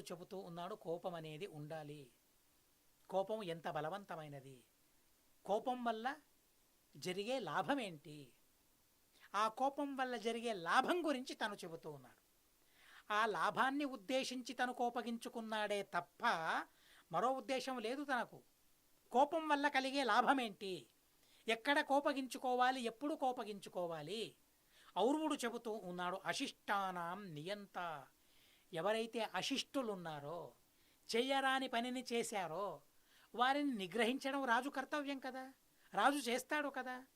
ఔర్వుడు చెబుతూ ఉన్నాడు కోపం అనేది ఉండాలి. కోపం ఎంత బలవంతమైనది? కోపం వల్ల జరిగే లాభం ఏంటి ఆ కోపం వల్ల జరిగే లాభం గురించి తను చెబుతూ ఉన్నాడు. ఆ లాభాన్ని ఉద్దేశించి తను కోపగించుకున్నాడే తప్ప మరో ఉద్దేశం లేదు తనకు. కోపం వల్ల కలిగే లాభమేంటి? ఎక్కడ కోపగించుకోవాలి? ఎప్పుడు కోపగించుకోవాలి? ఔర్వుడు చెబుతూ ఉన్నాడు అశిష్టానాం నియంత. ఎవరైతే అశిష్టులున్నారో చెయ్యరాని పనిని చేశారో వారిని నిగ్రహించడం రాజు కర్తవ్యం కదా? రాజు చేస్తాడు కదా?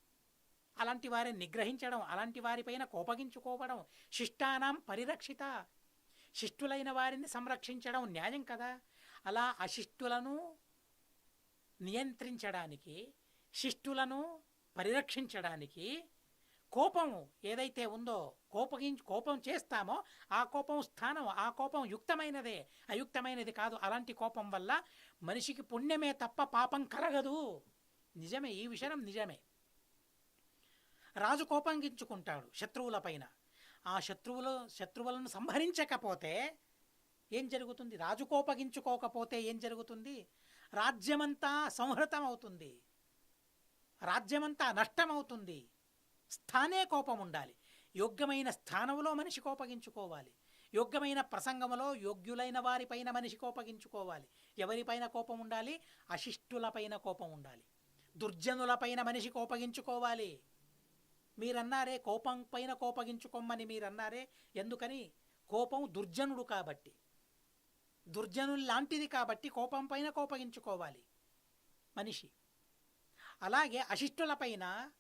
అలాంటి వారిని నిగ్రహించడం అలాంటి వారిపైన కోపగించుకోవడం శిష్టానాం పరిరక్షిత. శిష్టులైన వారిని సంరక్షించడం న్యాయం కదా? అలా అశిష్టులను నియంత్రించడానికి శిష్టులను పరిరక్షించడానికి కోపం ఏదైతే ఉందో కోపగించి కోపం చేస్తామో ఆ కోపం స్థానం ఆ కోపం యుక్తమైనదే. అయుక్తమైనది కాదు. అలాంటి కోపం వల్ల మనిషికి పుణ్యమే తప్ప పాపం కలగదు. నిజమే. ఈ విషయం నిజమే. రాజు కోపంగించుకుంటాడు శత్రువులపైన ఆ శత్రువులు శత్రువులను సంహరించకపోతే ఏం జరుగుతుంది? రాజు కోపగించుకోకపోతే ఏం జరుగుతుంది? రాజ్యమంతా సంహృతం అవుతుంది రాజ్యమంతా నష్టమవుతుంది. స్థానే కోపం ఉండాలి యోగ్యమైన స్థానంలో మనిషి కోపగించుకోవాలి. యోగ్యమైన ప్రసంగంలో యోగ్యులైన వారిపైన మనిషి కోపగించుకోవాలి. ఎవరిపైన కోపం ఉండాలి అశిష్టులపైన కోపం ఉండాలి దుర్జనులపైన మనిషి కోపగించుకోవాలి. మీరన్నారే కోపం పైన కోపగించుకోమని మీరన్నారే ఎందుకని? కోపం దుర్జనుడు కాబట్టి. దుర్జనులు లాంటిది కాబట్టి కోపం పైన కోపగించుకోవాలి మనిషి. అలాగే అశిష్టులపైన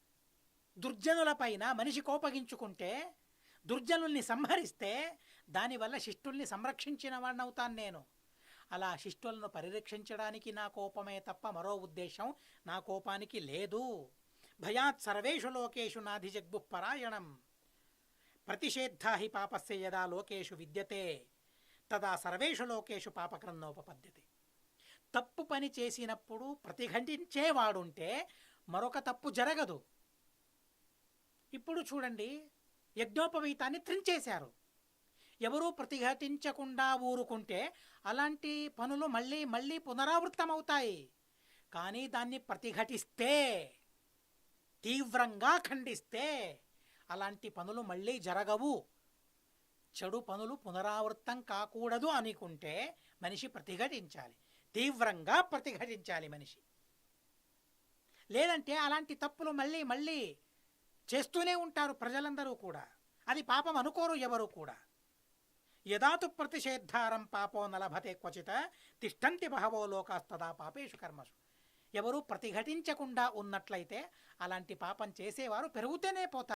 దుర్జనులపైన మనిషి కోపగించుకుంటే దుర్జనుల్ని సంహరిస్తే దానివల్ల శిష్టుల్ని సంరక్షించిన వాడినవుతాను నేను. అలా శిష్టులను పరిరక్షించడానికి నా కోపమే తప్ప మరో ఉద్దేశం నా కోపానికి లేదు. భయాత్ సర్వేషు లోకేషు నాధి జగ్బు పరాయణం ప్రతిషేద్ధాహి పాపస్య యదా లోకేషు విద్యతే. తదా సర్వేషు లోకేషు పాపక్రన్నోపపద్యతే తప్పు పని చేసినప్పుడు ప్రతిఘటించేవాడుంటే మరొక తప్పు జరగదు. ఇప్పుడు చూడండి యజ్ఞోపవీతాన్ని త్రించేశారు. ఎవరూ ప్రతిఘటించకుండా ఊరుకుంటే అలాంటి పనులు మళ్ళీ మళ్ళీ పునరావృత్తమవుతాయి కానీ దాన్ని ప్రతిఘటిస్తే తీవ్రంగా ఖండిస్తే అలాంటి పనులు మళ్ళీ జరగవు. చెడు పనులు పునరావృతం కాకూడదు అనుకుంటే మనిషి ప్రతిఘటించాలి. తీవ్రంగా ప్రతిఘటించాలి మనిషి. లేదంటే అలాంటి తప్పులు మళ్ళీ మళ్ళీ చేస్తూనే ఉంటారు ప్రజలందరూ కూడా. అది పాపం అనుకోరు ఎవరు కూడా. యదాతు ప్రతిషేద్ధారం పాపో నలభతే క్వచిత తిష్టంతి బహవో లోకాస్తదా పాపేషు కర్మసు. ఎవరు ప్రతిఘటించకుండా ఉన్నట్లయితే అలాంటి పాపం చేసేవారు పెరుగుతూనే పోతారు.